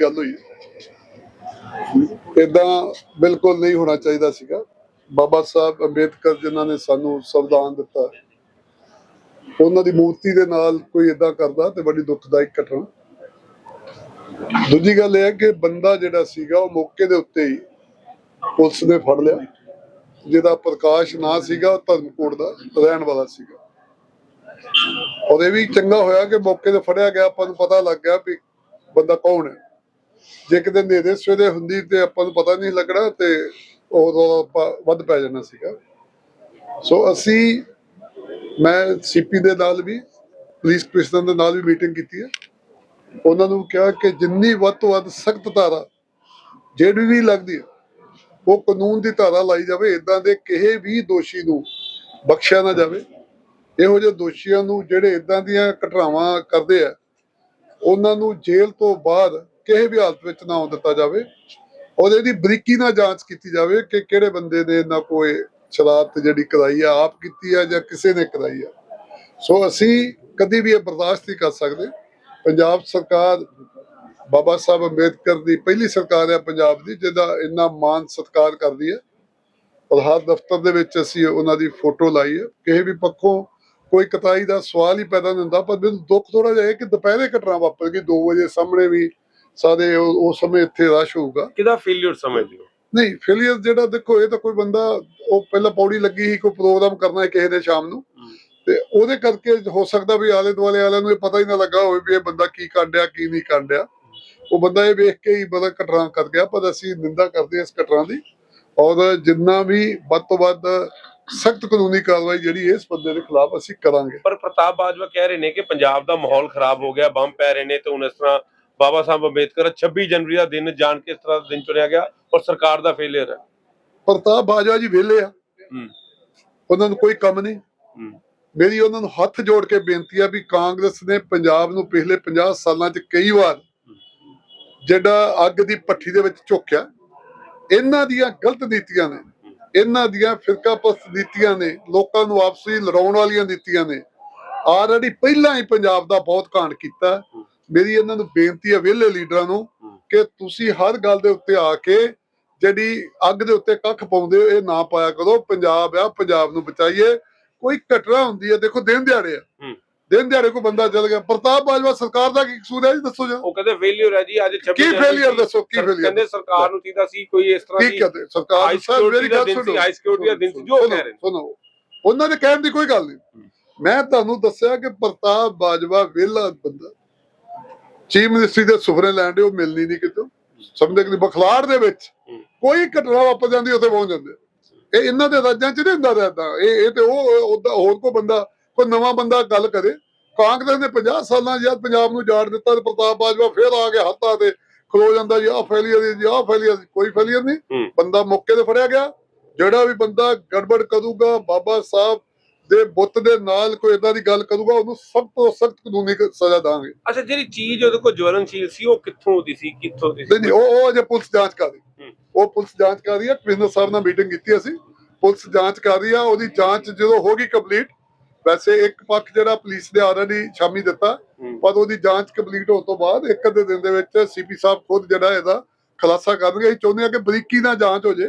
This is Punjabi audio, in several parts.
ਗੱਲ ਹੋਈ। ਇਦਾਂ ਬਿਲਕੁਲ ਨਹੀਂ ਹੋਣਾ ਚਾਹੀਦਾ ਸੀਗਾ। ਬਾਬਾ ਸਾਹਿਬ ਅੰਬੇਦਕਰ ਜਿਨ੍ਹਾਂ ਨੇ ਸਾਨੂੰ ਸੰਵਿਧਾਨ ਦਿੱਤਾ, ਉਹਨਾਂ ਦੀ ਮੂਰਤੀ ਦੇ ਨਾਲ ਕੋਈ ਇਦਾਂ ਕਰਦਾ ਤੇ ਬੜੀ ਦੁਖਦਾਇਕ ਘਟਨਾ। ਦੂਜੀ ਗੱਲ ਇਹ ਹੈ ਕਿ ਬੰਦਾ ਜਿਹੜਾ ਸੀਗਾ, ਉਹ ਮੌਕੇ ਦੇ ਉੱਤੇ ਹੀ ਪੁਲਿਸ ਨੇ ਫੜ ਲਿਆ। ਜਿਹਦਾ ਪ੍ਰਕਾਸ਼ ਨਾ ਸੀਗਾ, ਉਹ ਧਰਮਕੋਟ ਦਾ ਰਹਿਣ ਵਾਲਾ ਸੀਗਾ। ਔਰ ਇਹ ਵੀ ਚੰਗਾ ਹੋਇਆ ਕਿ ਮੌਕੇ ਤੇ ਫੜਿਆ ਗਿਆ, ਆਪਾਂ ਨੂੰ ਪਤਾ ਲੱਗ ਗਿਆ ਵੀ ਬੰਦਾ ਕੌਣ ਹੈ। ਜੇ ਕਿਤੇ ਨੇਰੇ ਸਵੇਰੇ ਹੁੰਦੀ ਤੇ ਆਪਾਂ ਨੂੰ ਪਤਾ ਨਹੀਂ ਲੱਗਣਾ ਤੇ ਉਦੋਂ ਆਪਾਂ ਵੱਧ ਪੈ ਜਾਣਾ ਸੀਗਾ। ਸੋ ਅਸੀਂ, ਮੈਂ ਸੀਪੀ ਦੇ ਨਾਲ ਵੀ ਪੁਲਿਸ ਕਮਿਸ਼ਨਰ ਦੇ ਨਾਲ ਵੀ ਮੀਟਿੰਗ ਕੀਤੀ ਹੈ। ਉਹਨਾਂ ਨੂੰ ਕਿਹਾ ਕਿ ਜਿੰਨੀ ਵੱਧ ਤੋਂ ਵੱਧ ਸਖਤ ਧਾਰਾ, ਜਿਹੜੀ ਵੀ ਲੱਗਦੀ ਹੈ, ਉਹ ਕਾਨੂੰਨ ਦੀ ਧਾਰਾ ਲਾਈ ਜਾਵੇ ਇਦਾਂ ਦੇ ਕਿਸੇ ਵੀ ਦੋਸ਼ੀ ਨੂੰ ਬਖਸ਼ਿਆ ਨਾ ਜਾਵੇ। ਇਹੋ ਜਿਹੇ ਦੋਸ਼ੀਆਂ ਨੂੰ ਜਿਹੜੇ ਇਦਾਂ ਦੀਆਂ ਘਟਨਾਵਾਂ ਕਰਦੇ ਆ, ਉਹਨਾਂ ਨੂੰ ਜੇਲ੍ਹ ਤੋਂ ਬਾਅਦ ਕਿਸੇ ਵੀ ਹਾਲਤ ਵਿੱਚ ਨਾ ਆਉਣ ਦਿੱਤਾ ਜਾਵੇ। ਔਰ ਇਹਦੀ ਬਰੀਕੀ ਨਾਲ ਜਾਂਚ ਕੀਤੀ ਜਾਵੇ ਕਿ ਕਿਹੜੇ ਬੰਦੇ ਨੇ ਇਹਨਾਂ ਕੋਈ ਸ਼ਰਾਰਤ ਜਿਹੜੀ ਕਰਾਈ ਆ, ਆਪ ਕੀਤੀ ਆ ਜਾਂ ਕਿਸੇ ਨੇ ਕਰਾਈ ਆ। ਸੋ ਅਸੀਂ ਕਦੀ ਵੀ ਇਹ ਬਰਦਾਸ਼ਤ ਨਹੀਂ ਕਰ ਸਕਦੇ। ਪੰਜਾਬ ਸਰਕਾਰ ਬਾਬਾ ਸਾਹਿਬ ਅੰਬੇਦਕਰ ਦੀ ਪਹਿਲੀ ਸਰਕਾਰ ਹੈ ਪੰਜਾਬ ਦੀ, ਜਿਹਦਾ ਇੰਨਾ ਮਾਨ ਸਤਿਕਾਰ ਕਰਦੀ ਹੈ ਔਰ ਹਰ ਦਫ਼ਤਰ ਦੇ ਵਿੱਚ ਅਸੀਂ ਉਹਨਾਂ ਦੀ ਫੋਟੋ ਲਾਈ ਹੈ ਕਿਸੇ ਵੀ ਪੱਖੋਂ ਕੋਈ ਕਤਾਈ ਦਾ ਸਵਾਲ ਹੀ ਪੈਦਾ ਨਹੀਂ ਹੁੰਦਾ, ਪਰ ਮੈਨੂੰ ਦੁੱਖ ਥੋੜਾ ਜਿਹਾ ਹੈ ਕਿ ਦੁਪਹਿਰੇ ਘਟਨਾ ਵਾਪਰ ਗਈ 2 ਵਜੇ ਸਾਹਮਣੇ ਵੀ ਸਾਰੇ ਉਹ ਉਸ ਸਮੇਂ ਇੱਥੇ ਰਸ਼ ਹੋਊਗਾ। ਕਿਹਦਾ ਫੇਲਿਅਰ ਸਮਝਦੇ ਹੋ ਨਹੀਂ ਫੇਲੀਅਰ ਜਿਹੜਾ ਦੇਖੋ ਇਹ ਤਾਂ ਕੋਈ ਬੰਦਾ ਉਹ ਪਹਿਲਾਂ ਪੌੜੀ ਲੱਗੀ ਸੀ ਕੋਈ ਪ੍ਰੋਗਰਾਮ ਕਰਨਾ ਹੈ ਕਿਸੇ ਨੇ ਸ਼ਾਮ ਨੂੰ। ਤੇ ਉਹਦੇ ਕਰਕੇ ਹੋ ਸਕਦਾ ਵੀ ਆਲੇ ਦੁਆਲੇ ਵਾਲਿਆਂ ਨੂੰ ਇਹ ਪਤਾ ਹੀ ਨਾ ਲੱਗਾ ਹੋਵੇ ਵੀ ਇਹ ਬੰਦਾ ਕੀ ਕਰਨ ਡਿਆ ਕੀ ਨਹੀਂ ਕਰਨ ਡਿਆ ਉਹ ਬੰਦਾ ਇਹ ਵੇਖ ਕੇ ਹੀ ਬੜਾ ਘਟਨਾ ਕਰ ਗਿਆ ਪਰ ਅਸੀਂ ਨਿੰਦਾ ਕਰਦੇ ਹਾਂ ਇਸ ਘਟਨਾ ਦੀ। ਔਰ ਜਿੰਨਾ ਵੀ ਵੱਧ ਤੋਂ ਵੱਧ ਸਖਤ ਕਾਨੂੰਨੀ ਕਾਰਵਾਈ ਜਿਹੜੀ ਇਸ ਬੰਦੇ ਦੇ ਖਿਲਾਫ ਅਸੀਂ ਕਰਾਂਗੇ। ਪਰ ਪ੍ਰਤਾਪ ਬਾਜਵਾ ਕਹਿ ਰਹੇ ਨੇ ਕਿ ਪੰਜਾਬ ਦਾ ਮਾਹੌਲ ਖਰਾਬ ਹੋ ਗਿਆ ਬੰਬ ਪੈ ਰਹੇ ਨੇ ਤੇ ਹੁਣ ਇਸ ਤਰ੍ਹਾਂ ਬਾਬਾ ਸਾਹਿਬ ਅੰਬੇਦਕਰ 26 ਜਨਵਰੀ ਦਾ ਦਿਨ ਜਾਣ ਕੇ ਇਸ ਤਰ੍ਹਾਂ ਦਾ ਦਿਨ ਚੁਣਿਆ ਗਿਆ ਔਰ ਸਰਕਾਰ ਦਾ ਫੇਲਿਅਰ ਹੈ। ਪ੍ਰਤਾਪ ਬਾਜਵਾ ਜੀ ਵਿਹਲੇ ਆ। ਉਹਨਾਂ ਨੂੰ ਕੋਈ ਕੰਮ ਨਹੀਂ। ਮੇਰੀ ਉਹਨਾਂ ਨੂੰ ਹੱਥ ਜੋੜ ਕੇ ਬੇਨਤੀ ਆ ਵੀ ਕਾਂਗਰਸ ਨੇ ਪੰਜਾਬ ਨੂੰ ਪਿਛਲੇ 50 ਸਾਲਾਂ 'ਚ ਕਈ ਵਾਰ ਜਿਹੜਾ ਅੱਗ ਦੀ ਪੱਠੀ ਦੇ ਵਿੱਚ ਝੋਕਿਆ ਇਹਨਾਂ ਦੀਆਂ ਗਲਤ ਨੀਤੀਆਂ ਨੇ ਇਹਨਾਂ ਦੀਆਂ ਫਿਰਕਾਪਸਤ ਨੀਤੀਆਂ ਨੇ ਲੋਕਾਂ ਨੂੰ ਆਪਸੀ ਲੜਾਉਣ ਵਾਲੀਆਂ ਨੀਤੀਆਂ ਨੇ ਆਲਰੇਡੀ ਪਹਿਲਾਂ ਹੀ ਪੰਜਾਬ ਦਾ ਬਹੁਤ ਕਾਂਡ ਕੀਤਾ। ਮੇਰੀ ਇਹਨਾਂ ਨੂੰ ਬੇਨਤੀ ਹੈ ਵਿਹਲੇ ਲੀਡਰਾਂ ਨੂੰ ਕਿ ਤੁਸੀਂ ਹਰ ਗੱਲ ਦੇ ਉੱਤੇ ਆ ਕੇ ਜਿਹੜੀ ਅੱਗ ਦੇ ਉੱਤੇ ਕੱਖ ਪਾਉਂਦੇ ਹੋ ਇਹ ਨਾ ਪਾਇਆ ਕਰੋ। ਪੰਜਾਬ ਆ ਪੰਜਾਬ ਨੂੰ ਬਚਾਈਏ। ਕੋਈ ਘਟਨਾ ਹੁੰਦੀ ਹੈ ਦੇਖੋ ਦਿਨ ਦਿਹਾੜੇ ਆ। ਹੂੰ। ਦਿਨ ਦਿਹਾੜੇ ਕੋ ਬੰਦਾ ਚਲ ਗਿਆ। ਪ੍ਰਤਾਪ ਬਾਜਵਾ ਸਰਕਾਰ ਦਾ ਕੀ ਕਸੂਰ ਹੈ ਜੀ ਦੱਸੋ ਜੀ। ਉਹ ਕਹਿੰਦੇ ਫੇਲਿਅਰ ਹੈ ਜੀ ਅੱਜ 26 ਕੀ ਫੇਲਿਅਰ। ਦੱਸੋ ਕੀ ਫੇਲਿਅਰ ਕਹਿੰਦੇ ਸਰਕਾਰ ਨੂੰ ਚਾਹੀਦਾ ਸੀ ਕੋਈ ਇਸ ਤਰ੍ਹਾਂ ਦੀ ਕਹਤੇ ਸਰਕਾਰ ਹਾਈ ਨੂੰ ਸਰ ਮੇਰੀ ਗੱਲ ਸੁਣੋ। ਹਾਈ ਸਿਕਿਉਰਿਟੀ ਦਾ ਦਿਨ ਸੀ ਜੋ ਕਹਿ ਰਹੇ ਨੇ। ਸੁਣੋ। ਉਹਨਾਂ ਦੇ ਕਹਿਣ ਦੀ ਕੋਈ ਗੱਲ ਨਹੀਂ। ਮੈਂ ਤੁਹਾਨੂੰ ਦੱਸਿਆ ਕਿ ਪ੍ਰਤਾਪ ਬਾਜਵਾ ਵਿਹਲਾ ਬੰਦਾ। ਚੀਫ ਮਿਨਿਸਟਰੀ ਦੇ ਸੁਫਰੇ ਲੈਂਡ ਉਹ ਮਿਲਣੀ ਨਹੀਂ ਕਿਤੋਂ। ਸਮਝਦੇ ਕਿ ਬਖਲਾੜ ਦੇ ਵਿੱਚ। ਕੋਈ ਘਟਨਾ ਵਾਪਰ ਜਾਂਦੀ ਉੱਥੇ ਪਹੁੰਚ ਜਾਂਦੇ। ਇਹ ਇਹਨਾਂ ਦੇ ਰਾਜਾਂ 'ਚ ਨਹੀਂ ਹੁੰਦਾ ਰਹਿੰਦਾ ਇਹ ਇਹ ਤੇ ਉਹ ਉਹਦਾ ਹੋਰ ਕੋਈ ਬੰਦਾ ਕੋਈ ਨਵਾਂ ਬੰਦਾ ਗੱਲ ਕਰੇ। ਕਾਂਗਰਸ ਨੇ 50 ਸਾਲਾਂ ਜਦ ਪੰਜਾਬ ਨੂੰ ਜਾੜ ਦਿੱਤਾ ਤੇ ਪ੍ਰਤਾਪ ਬਾਜਵਾ ਫੇਰ ਆ ਕੇ ਹੱਥਾਂ ਤੇ ਖਲੋ ਜਾਂਦਾ ਜੀ ਆਹ ਫੇਲੀਅਰ ਜੀ ਆਹ ਫੇਲੀਅਰ ਕੋਈ ਫੇਲੀਅਰ ਨਹੀਂ। ਬੰਦਾ ਮੌਕੇ ਤੇ ਫੜਿਆ ਗਿਆ। ਜਿਹੜਾ ਵੀ ਬੰਦਾ ਗੜਬੜ ਕਰੂਗਾ ਬਾਬਾ ਸਾਹਿਬ ਦੇ ਬੁੱਤ ਦੇ ਨਾਲ ਕੋਈ ਇਦਾਂ ਦੀ ਗੱਲ ਕਰੂਗਾ ਉਹਨੂੰ ਸਖਤ ਤੋਂ ਸਖਤ ਕਾਨੂੰਨੀ ਸਜ਼ਾ ਦਾਂਗੇ। ਅੱਛਾ ਜਿਹੜੀ ਚੀਜ਼ ਉਹਦੇ ਕੋਲ ਜਵਲਨਸ਼ੀਲ ਸੀ ਉਹ ਕਿੱਥੋਂ ਦੀ ਸੀ ਕਿੱਥੋਂ ਦੀ ਸੀ? ਨਹੀਂ ਉਹ ਉਹ ਅਜੇ ਪੁਲਿਸ ਜਾਂਚ ਕਰ ਰਹੀ। ਉਹ ਪੁਲਿਸ ਜਾਂਚ ਕਰ ਰਹੀ ਹੈ ਕਮਿਸ਼ਨਰ ਸਾਹਿਬ ਨਾਲ ਮੀਟਿੰਗ ਕੀਤੀ ਅਸੀਂ। ਪੁਲਿਸ ਜਾਂਚ ਕਰ ਰਹੀ ਆ ਉਹਦੀ ਜਾਂਚ ਜਦੋਂ ਹੋ ਗਈ ਕੰਪਲੀਟ ਵੈਸੇ ਇੱਕ ਪੱਖ ਜਿਹੜਾ ਪੁਲਿਸ ਨੇ ਆਲਰੇਡੀ ਸ਼ਾਮੀ ਦਿੱਤਾ। ਪਰ ਉਹਦੀ ਜਾਂਚ ਕੰਪਲੀਟ ਹੋਣ ਤੋਂ ਬਾਅਦ ਇੱਕ ਅੱਧੇ ਦਿਨ ਦੇ ਵਿੱਚ ਸੀਪੀ ਸਾਹਿਬ ਖੁਦ ਜਿਹੜਾ ਇਹਦਾ ਖੁਲਾਸਾ ਕਰਨਗੇ। ਅਸੀਂ ਚਾਹੁੰਦੇ ਆ ਕਿ ਬਰੀਕੀ ਨਾਲ ਜਾਂਚ ਹੋ ਜੇ।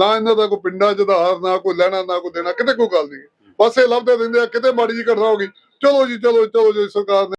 ਨਾ ਇਹਨਾਂ ਦਾ ਕੋਈ ਪਿੰਡਾਂ ਚ ਆਧਾਰ, ਨਾ ਕੋਈ ਲੈਣਾ, ਨਾ ਕੋਈ ਦੇਣਾ, ਕਿਤੇ ਕੋਈ ਗੱਲ ਨਹੀਂ। ਬਸ ਇਹ ਲੱਭਦੇ ਰਹਿੰਦੇ ਆ, ਕਿਤੇ ਮਾੜੀ ਜੀ ਘਟਨਾ ਹੋ ਗਈ। ਚਲੋ ਜੀ, ਚਲੋ ਚਲੋ ਜੀ, ਸਰਕਾਰ ਨੇ